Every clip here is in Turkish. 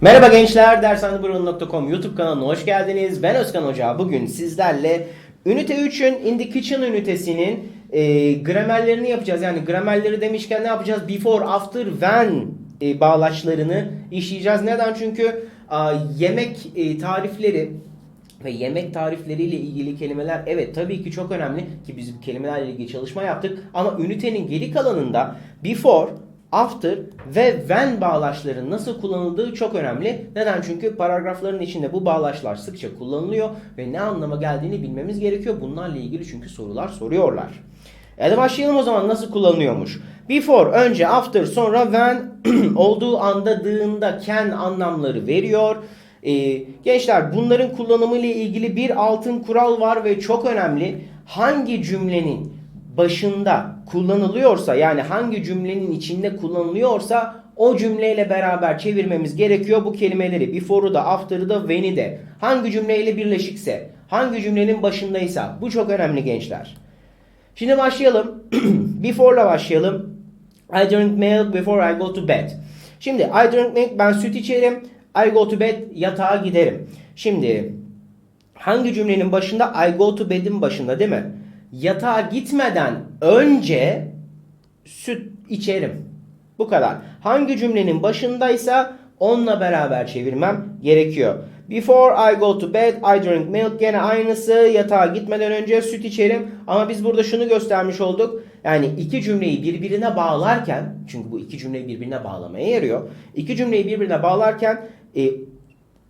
Merhaba gençler, dershaneburun.com YouTube kanalına hoş geldiniz. Ben Özkan Hoca. Bugün sizlerle Ünite 3'ün In the Kitchen ünitesinin e, gramerlerini yapacağız. Yani gramerleri demişken ne yapacağız? Before, after, when e, bağlaçlarını işleyeceğiz. Neden? Çünkü a, yemek e, tarifleri ve yemek tarifleriyle ilgili kelimeler evet tabii ki çok önemli ki biz kelimelerle ilgili çalışma yaptık ama ünitenin geri kalanında before, after ve when bağlaçların nasıl kullanıldığı çok önemli. Neden? Çünkü paragrafların içinde bu bağlaçlar sıkça kullanılıyor ve ne anlama geldiğini bilmemiz gerekiyor. Bunlarla ilgili çünkü sorular soruyorlar. Hadi başlayalım o zaman nasıl kullanılıyormuş. Before önce after sonra when olduğu anda dığında can anlamları veriyor. Ee, gençler bunların kullanımı ile ilgili bir altın kural var ve çok önemli. Hangi cümlenin başında kullanılıyorsa yani hangi cümlenin içinde kullanılıyorsa o cümleyle beraber çevirmemiz gerekiyor bu kelimeleri. Before'u da after'ı da when'i de. Hangi cümleyle birleşikse, hangi cümlenin başındaysa bu çok önemli gençler. Şimdi başlayalım. Before'la başlayalım. I drink milk before I go to bed. Şimdi I drink milk ben süt içerim. I go to bed yatağa giderim. Şimdi hangi cümlenin başında? I go to bed'in başında değil mi? Yatağa gitmeden önce süt içerim. Bu kadar. Hangi cümlenin başındaysa onunla beraber çevirmem gerekiyor. Before I go to bed, I drink milk. Gene aynısı. Yatağa gitmeden önce süt içerim. Ama biz burada şunu göstermiş olduk. Yani iki cümleyi birbirine bağlarken, çünkü bu iki cümleyi birbirine bağlamaya yarıyor. İki cümleyi birbirine bağlarken e,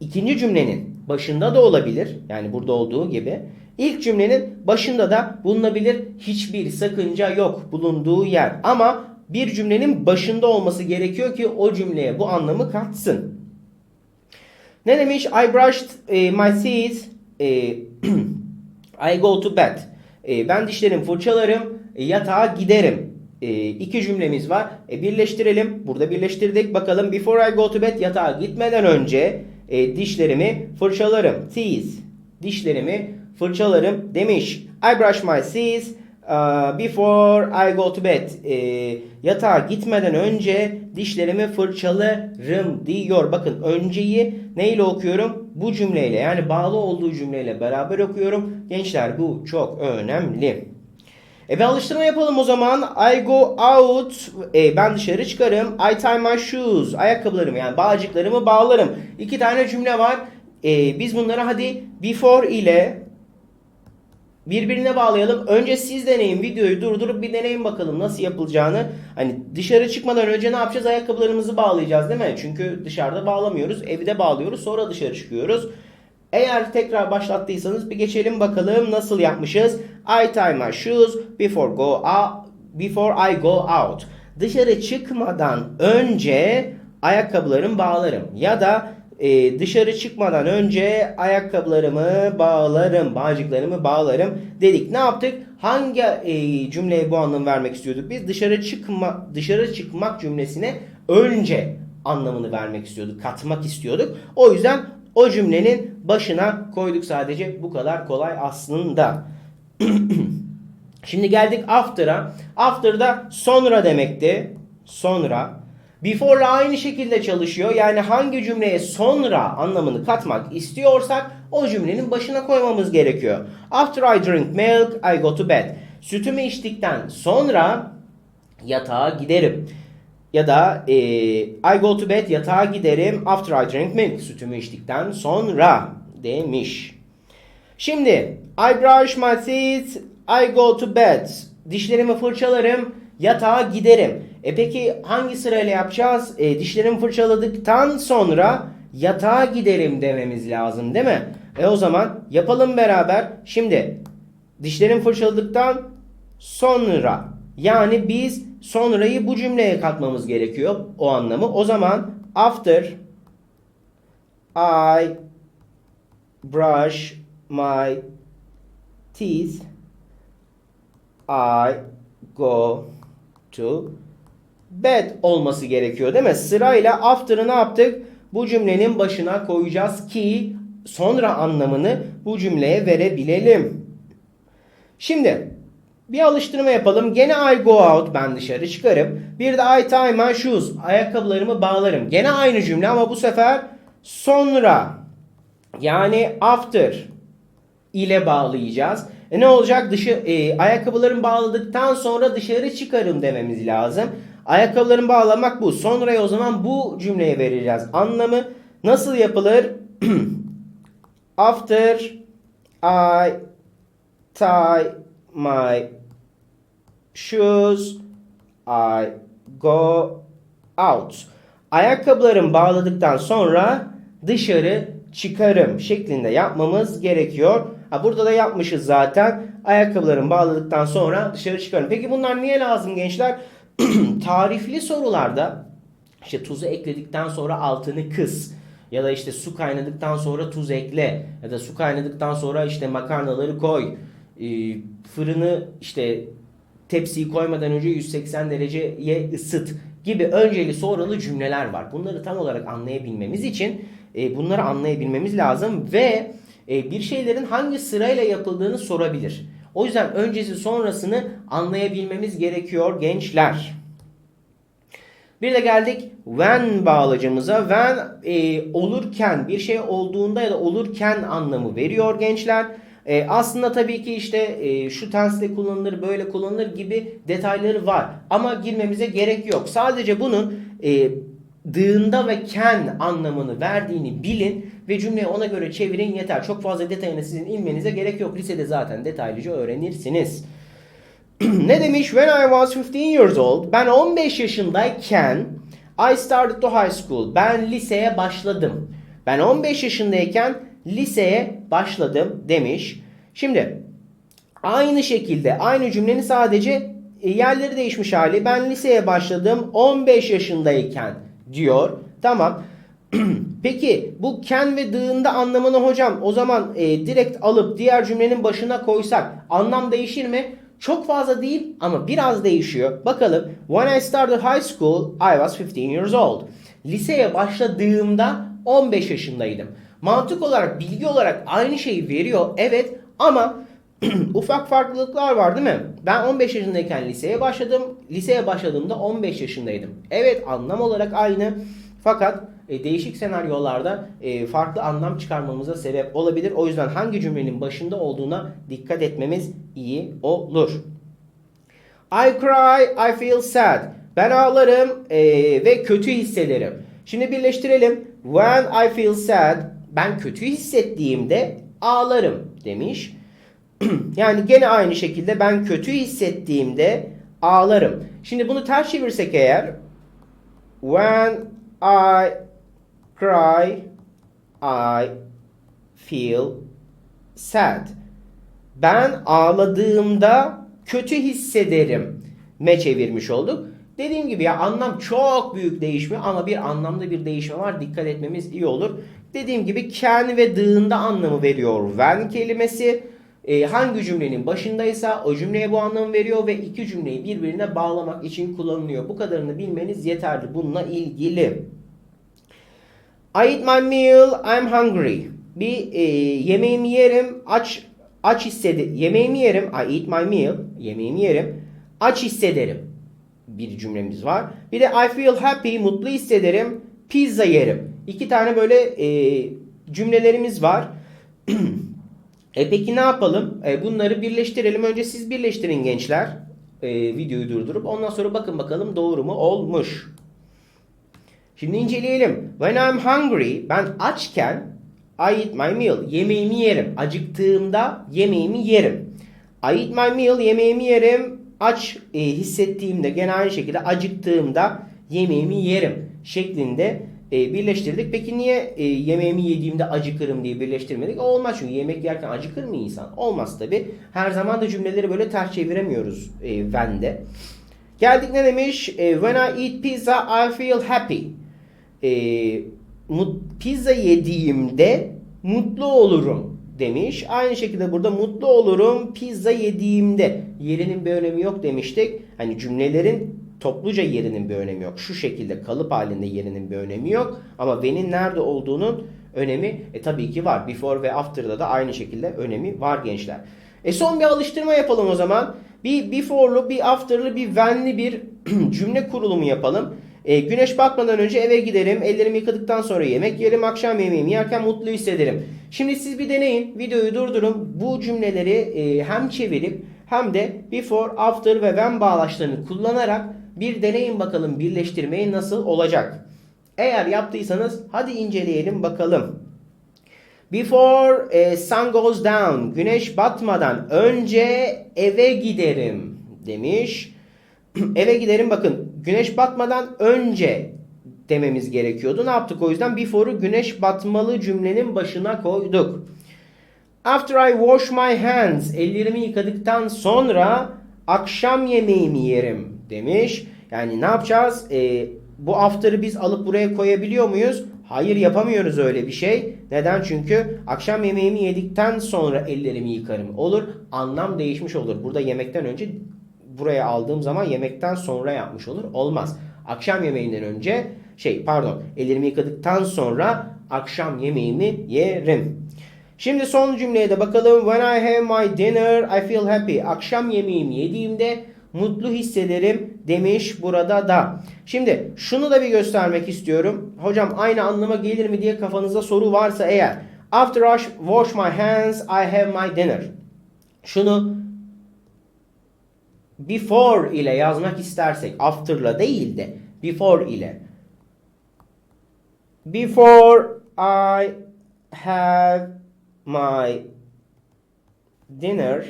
ikinci cümlenin başında da olabilir. Yani burada olduğu gibi. İlk cümlenin başında da bulunabilir. Hiçbir sakınca yok bulunduğu yer. Ama bir cümlenin başında olması gerekiyor ki o cümleye bu anlamı katsın. Ne demiş? I brushed eh, my teeth. eh, I go to bed. Eh, ben dişlerimi fırçalarım. yatağa giderim. Eh, iki cümlemiz var. E, birleştirelim. Burada birleştirdik. Bakalım. Before I go to bed yatağa gitmeden önce eh, dişlerimi fırçalarım. Teeth. Dişlerimi fırçalarım demiş. I brush my teeth uh, before I go to bed. Eh, yatağa gitmeden önce dişlerimi fırçalarım diyor. Bakın önceyi neyle okuyorum? Bu cümleyle yani bağlı olduğu cümleyle beraber okuyorum. Gençler bu çok önemli. E bir alıştırma yapalım o zaman. I go out. E, ben dışarı çıkarım. I tie my shoes. Ayakkabılarımı yani bağcıklarımı bağlarım. İki tane cümle var. E, biz bunları hadi before ile birbirine bağlayalım. Önce siz deneyin. Videoyu durdurup bir deneyin bakalım nasıl yapılacağını. Hani dışarı çıkmadan önce ne yapacağız? Ayakkabılarımızı bağlayacağız değil mi? Çünkü dışarıda bağlamıyoruz. Evde bağlıyoruz. Sonra dışarı çıkıyoruz. Eğer tekrar başlattıysanız bir geçelim bakalım nasıl yapmışız. I tie my shoes before go out, before I go out. Dışarı çıkmadan önce ayakkabılarımı bağlarım. Ya da e, dışarı çıkmadan önce ayakkabılarımı bağlarım, bağcıklarımı bağlarım dedik. Ne yaptık? Hangi e, cümleye bu anlam vermek istiyorduk? Biz dışarı çıkma, dışarı çıkmak cümlesine önce anlamını vermek istiyorduk, katmak istiyorduk. O yüzden o cümlenin başına koyduk sadece. Bu kadar kolay aslında. Şimdi geldik after'a. After da sonra demekti. Sonra. Before'la aynı şekilde çalışıyor. Yani hangi cümleye sonra anlamını katmak istiyorsak o cümlenin başına koymamız gerekiyor. After I drink milk, I go to bed. Sütümü içtikten sonra yatağa giderim. Ya da e, I go to bed yatağa giderim after I drink milk. Sütümü içtikten sonra demiş. Şimdi I brush my teeth, I go to bed. Dişlerimi fırçalarım, yatağa giderim. E peki hangi sırayla yapacağız? E, dişlerimi fırçaladıktan sonra yatağa giderim dememiz lazım değil mi? E o zaman yapalım beraber. Şimdi dişlerimi fırçaladıktan sonra yani biz sonrayı bu cümleye katmamız gerekiyor o anlamı. O zaman after I brush my teeth I go to bed olması gerekiyor değil mi? Sırayla after'ı ne yaptık? Bu cümlenin başına koyacağız ki sonra anlamını bu cümleye verebilelim. Şimdi Bir alıştırma yapalım. Gene I go out ben dışarı çıkarım. Bir de I tie my shoes ayakkabılarımı bağlarım. Gene aynı cümle ama bu sefer sonra yani after ile bağlayacağız. E ne olacak? Dışı e, ayakkabılarımı bağladıktan sonra dışarı çıkarım dememiz lazım. Ayakkabılarımı bağlamak bu. Sonraya o zaman bu cümleye vereceğiz. Anlamı nasıl yapılır? After I tie my shoes I go out. Ayakkabılarımı bağladıktan sonra dışarı çıkarım şeklinde yapmamız gerekiyor. Ha, burada da yapmışız zaten. Ayakkabılarımı bağladıktan sonra dışarı çıkarım. Peki bunlar niye lazım gençler? Tarifli sorularda işte tuzu ekledikten sonra altını kıs ya da işte su kaynadıktan sonra tuz ekle ya da su kaynadıktan sonra işte makarnaları koy. Ee, fırını işte tepsiyi koymadan önce 180 dereceye ısıt gibi önceli sonralı cümleler var. Bunları tam olarak anlayabilmemiz için e, bunları anlayabilmemiz lazım ve e, bir şeylerin hangi sırayla yapıldığını sorabilir. O yüzden öncesi sonrasını anlayabilmemiz gerekiyor gençler. Bir de geldik when bağlacımıza. When e, olurken bir şey olduğunda ya da olurken anlamı veriyor gençler. E, aslında tabii ki işte e, şu tense'de kullanılır böyle kullanılır gibi detayları var. Ama girmemize gerek yok. Sadece bunun e, dığında ve can anlamını verdiğini bilin ve cümleyi ona göre çevirin yeter. Çok fazla detayına sizin inmenize gerek yok. Lisede zaten detaylıca öğrenirsiniz. ne demiş? When I was 15 years old, ben 15 yaşındayken I started to high school. Ben liseye başladım. Ben 15 yaşındayken liseye başladım demiş. Şimdi aynı şekilde aynı cümlenin sadece e, yerleri değişmiş hali. Ben liseye başladım 15 yaşındayken diyor. Tamam. Peki bu can ve dığında anlamını hocam o zaman e, direkt alıp diğer cümlenin başına koysak anlam değişir mi? Çok fazla değil ama biraz değişiyor. Bakalım. When I started high school, I was 15 years old. Liseye başladığımda 15 yaşındaydım. Mantık olarak, bilgi olarak aynı şeyi veriyor. Evet ama ufak farklılıklar var değil mi? Ben 15 yaşındayken liseye başladım. Liseye başladığımda 15 yaşındaydım. Evet anlam olarak aynı. Fakat e, değişik senaryolarda e, farklı anlam çıkarmamıza sebep olabilir. O yüzden hangi cümlenin başında olduğuna dikkat etmemiz iyi olur. I cry, I feel sad. Ben ağlarım e, ve kötü hissederim. Şimdi birleştirelim. When I feel sad, ben kötü hissettiğimde ağlarım demiş. yani gene aynı şekilde ben kötü hissettiğimde ağlarım. Şimdi bunu ters çevirsek eğer when I cry I feel sad. Ben ağladığımda kötü hissederim me çevirmiş olduk. Dediğim gibi ya anlam çok büyük değişmiyor ama bir anlamda bir değişme var. Dikkat etmemiz iyi olur. Dediğim gibi can ve dığında anlamı veriyor when kelimesi. E, hangi cümlenin başındaysa o cümleye bu anlamı veriyor ve iki cümleyi birbirine bağlamak için kullanılıyor. Bu kadarını bilmeniz yeterli bununla ilgili. I eat my meal, I'm hungry. Bir e, yemeğimi yerim, aç aç hissederim. Yemeğimi yerim, I eat my meal, yemeğimi yerim, aç hissederim. Bir cümlemiz var. Bir de I feel happy, mutlu hissederim, pizza yerim. İki tane böyle e, cümlelerimiz var. e peki ne yapalım? E, bunları birleştirelim. Önce siz birleştirin gençler. E, videoyu durdurup ondan sonra bakın bakalım doğru mu olmuş. Şimdi inceleyelim. When I'm hungry, ben açken I eat my meal, yemeğimi yerim. Acıktığımda yemeğimi yerim. I eat my meal, yemeğimi yerim. Aç e, hissettiğimde gene aynı şekilde acıktığımda yemeğimi yerim şeklinde e, birleştirdik. Peki niye e, yemeğimi yediğimde acıkırım diye birleştirmedik? Olmaz çünkü yemek yerken acıkır mı insan? Olmaz tabi. Her zaman da cümleleri böyle ters çeviremiyoruz e, when'de. Geldik ne demiş? E, when I eat pizza I feel happy e, mut, pizza yediğimde mutlu olurum demiş. Aynı şekilde burada mutlu olurum pizza yediğimde yerinin bir önemi yok demiştik. Hani cümlelerin topluca yerinin bir önemi yok. Şu şekilde kalıp halinde yerinin bir önemi yok. Ama when'in nerede olduğunun önemi e, tabii ki var. Before ve after'da da aynı şekilde önemi var gençler. E son bir alıştırma yapalım o zaman. Bir before'lu, bir after'lı, bir when'li bir cümle kurulumu yapalım. E, güneş batmadan önce eve giderim. Ellerimi yıkadıktan sonra yemek yerim. Akşam yemeğimi yerken mutlu hissederim. Şimdi siz bir deneyin. Videoyu durdurun. Bu cümleleri e, hem çevirip hem de before, after ve when bağlaçlarını kullanarak bir deneyin bakalım birleştirmeyi nasıl olacak. Eğer yaptıysanız hadi inceleyelim bakalım. Before eh, sun goes down, güneş batmadan önce eve giderim demiş. eve giderim bakın güneş batmadan önce dememiz gerekiyordu. Ne yaptık o yüzden? Before'u güneş batmalı cümlenin başına koyduk. After I wash my hands, ellerimi yıkadıktan sonra akşam yemeğimi yerim demiş. Yani ne yapacağız? Ee, bu after'ı biz alıp buraya koyabiliyor muyuz? Hayır yapamıyoruz öyle bir şey. Neden? Çünkü akşam yemeğimi yedikten sonra ellerimi yıkarım. Olur. Anlam değişmiş olur. Burada yemekten önce buraya aldığım zaman yemekten sonra yapmış olur. Olmaz. Akşam yemeğinden önce şey pardon ellerimi yıkadıktan sonra akşam yemeğimi yerim. Şimdi son cümleye de bakalım. When I have my dinner I feel happy. Akşam yemeğimi yediğimde mutlu hissederim demiş burada da. Şimdi şunu da bir göstermek istiyorum. Hocam aynı anlama gelir mi diye kafanızda soru varsa eğer. After I wash my hands I have my dinner. Şunu before ile yazmak istersek after'la değil de before ile before I have my dinner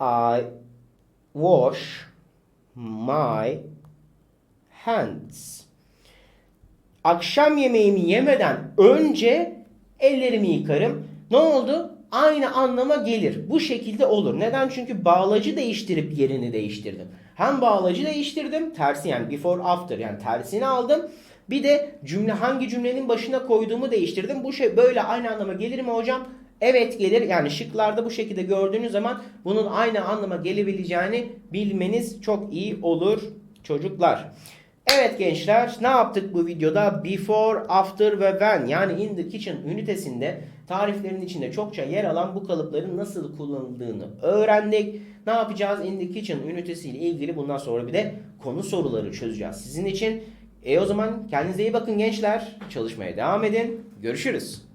I wash my hands. Akşam yemeğimi yemeden önce ellerimi yıkarım. Ne oldu? Aynı anlama gelir. Bu şekilde olur. Neden? Çünkü bağlacı değiştirip yerini değiştirdim. Hem bağlacı değiştirdim, tersi yani before after yani tersini aldım. Bir de cümle hangi cümlenin başına koyduğumu değiştirdim. Bu şey böyle aynı anlama gelir mi hocam? Evet gelir. Yani şıklarda bu şekilde gördüğünüz zaman bunun aynı anlama gelebileceğini bilmeniz çok iyi olur çocuklar. Evet gençler ne yaptık bu videoda? Before, after ve when yani in the kitchen ünitesinde tariflerin içinde çokça yer alan bu kalıpların nasıl kullanıldığını öğrendik. Ne yapacağız? In the kitchen ünitesiyle ilgili bundan sonra bir de konu soruları çözeceğiz sizin için. E o zaman kendinize iyi bakın gençler. Çalışmaya devam edin. Görüşürüz.